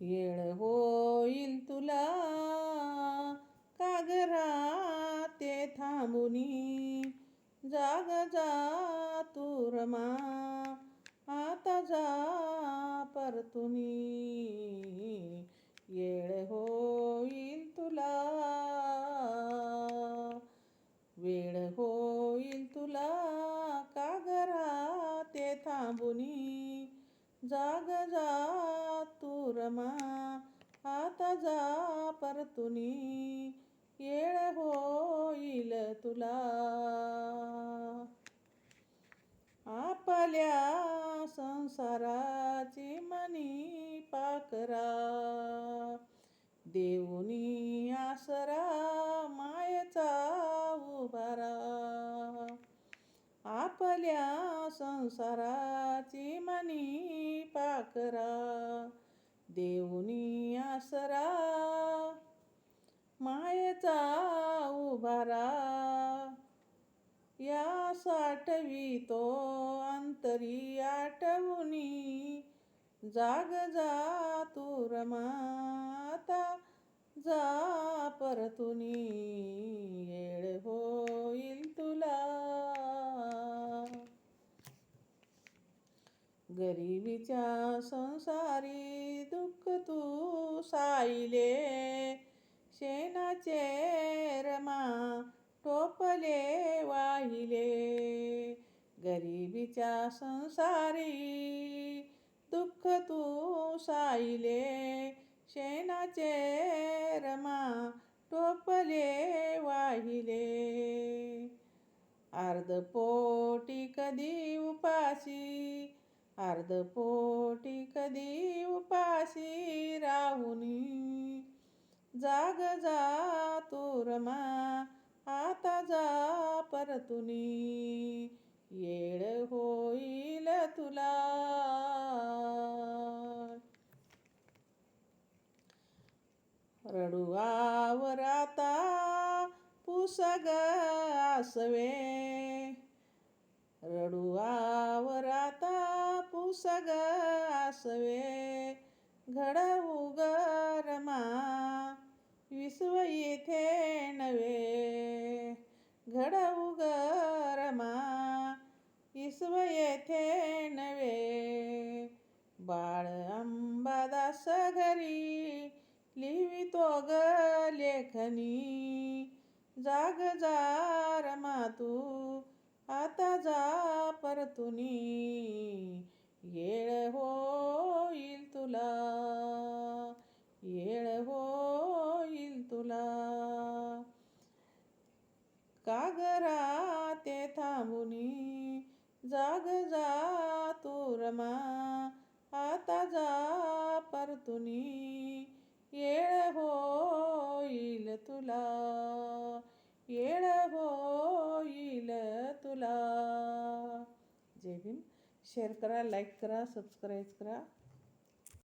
येळ होईल तुला. कागरा ते थांबुनी? जाग जा तू रमा आता जा परतुनी. येळ होईल तुला. वेळ होईल तुला. कागरा ते थांबुनी? जाग जा तू रमा आता जा परतुनी येळ होईल तुला. आपल्या संसाराची मनी पाकरा देऊनी आसरा मायेचा उभारा. आपल्या संसाराची मनी पाकरा देऊनी आसरा. मायेचा उभारा. या साठवी तो अंतरी आठवणी. जाग जा तू रमाता जा परतुनी येळ होईल तुला गरिबीच्या संसारी दुःख तू साईले शेणाचे रमा टोपले वाहिले. गरिबीच्या संसारी दुःख तू साईले शेणाचे रमा टोपले वाहिले. अर्धपोटी कधी उपाशी अर्धपोटी कधी उपाशी राहुनी. जाग जा तुरमा आता जा परतुनी. येळ होईल तुला. रडुआवर आता पुसग आसवे. सग आसवे घडवू गरमा विश्व येथे नवे घडवू गरमा विश्व येथे नवे बाळ अंबादास घरी लिहितो ग लेखनी. जाग जा तू आता जा परतुनी. जाग जा तू रमा आता जा परतुनी येळ होईल तुला येळ होईल तुला. जय भीम. शेअर करा लाईक करा सबस्क्राईब करा.